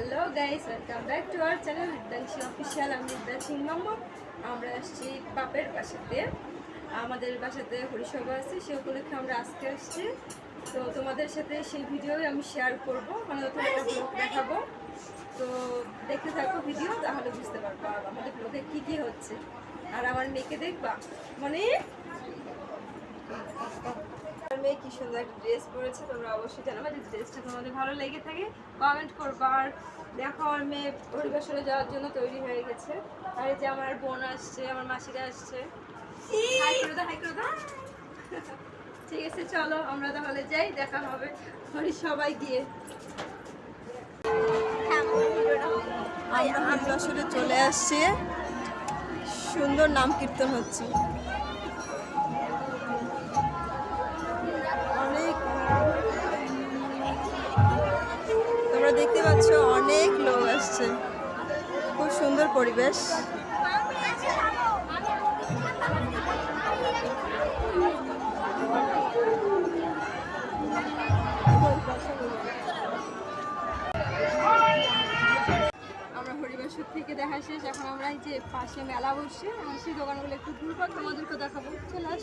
Hello guys welcome back to our channel Vidyanshi official আমি বিদ্যাংশী মোহাম্মদ আমরা আসছি বাপের বাসাতে। আমাদের বাসাতে হরিসভা আছে, সে উপলক্ষে আমরা আজকে আসছি। তো তোমাদের সাথে সেই ভিডিওই আমি শেয়ার করব মানে নতুন একটা ব্লগ দেখাবো। তো দেখতে থাকো ভিডিও তাহলে বুঝতে পারব আমাদের ব্লগে কী কী হচ্ছে। আর আমার মেয়েকে দেখবা। মানে কি সুন্দর একটা ড্রেস পরেছে, তোমরা অবশ্যই জানাবে যদি ড্রেসটা তোমাদের ভালো লেগে থাকে কমেন্ট করবা। আর দেখো, আমার মেয়ে পরিবেশনে যাওয়ার জন্য তৈরি হয়ে গেছে। আর এই যে আমার বোন আসছে, আমার মাসিরা আসছে। দাও হাই ঠিক আছে, চলো, আমরা তাহলে যাই, দেখা হবে হরি সবাই গিয়ে। আমরা হামলাসরে চলে আসছে। সুন্দর নাম কীর্তন হচ্ছে। দেখতে পাচ্ছ অনেক লোক আসছে। খুব সুন্দর পরিবেশ। থেকে দেখা শেষ। এখন আমরা এই যে পাশে মেলা বসছে। সেই দোকানগুলো একটু ঘুরবো তোমাদেরকে দেখাবো। চলে আস।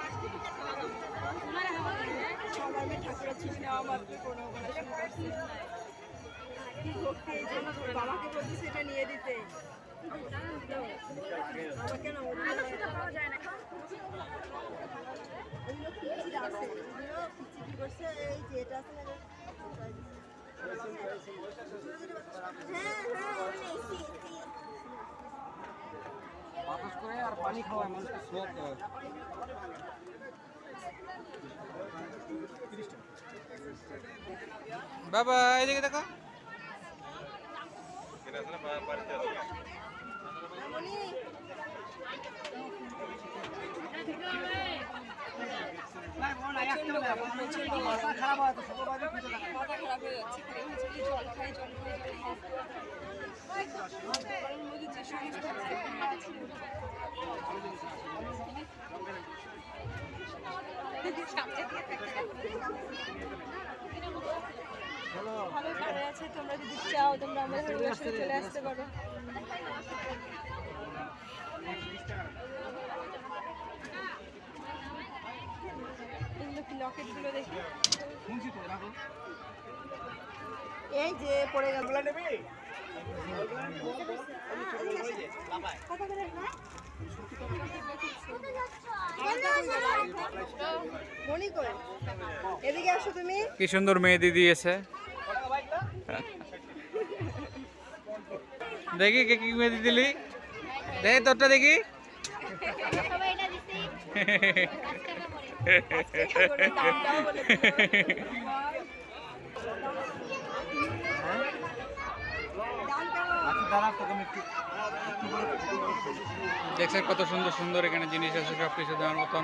যে দোকান আমার মেয়ে ঠাকুরের ছবি নেওয়া মাত্র কোনো শুরু করছে কি ভক্তি এই যে বাবাকে বলছি সেটা নিয়ে দিতে আমাকে না ওটা পাওয়া যায় না করছে এই যে এটা আছে না বাতাস করে আর পানি খাওয়ায় মানুষকে সোয়াব দেওয়া বাবা এদিকে দেখো। খারাপ তোমরা যদি চাও তোমরা আমাদের চলে আসতে পারো। লকেটগুলো দেখি? এই যে পড়ে গেল। মনি এদিকে আসো তুমি। কি সুন্দর মেহেদি দিয়েছে দেখি কে কি মেহেদি দিলি। দেখি তোরটা দেখি। দেখছেন কত সুন্দর সুন্দর এখানে জিনিস আছে সব কিছু দেওয়ার মতন।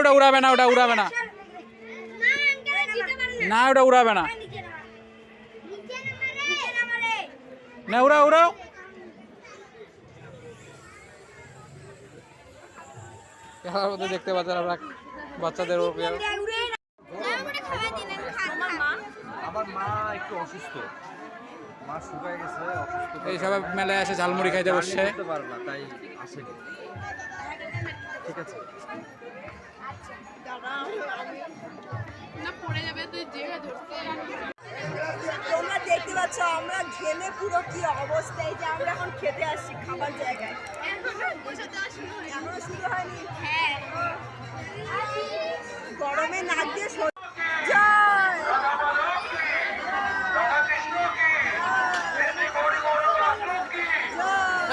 ওটা উড়াবে না, ওটা উড়াবে না। না, ওটা উড়াবে না। না, উড়াও উড়াও। দেখতে পাচ্ছেন আমরা বাচ্চাদের উপরে আমার মা আমার মা একটু অসুস্থ। মা শুকায় গেছে অসুস্থ এই সবাই মেলায় আসে ঝালমুড়ি খাইতে বসছে। ঠিক আছে। না পড়ে যাবে তুই পাচ্ছ আমরা ঘেমে পুরো কি অবস্থা? এই যে আমরা এখন খেতে আসছি খাবার জায়গায়। এখনও শুরু হয়নি? হ্যাঁ গরমে নাক দিয়ে!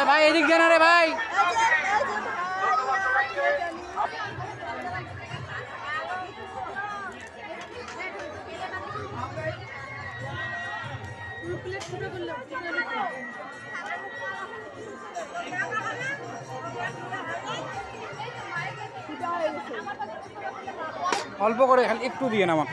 ভাই, এদিক জানা রে ভাই। অল্প করে খালি একটু দিয়ে না আমার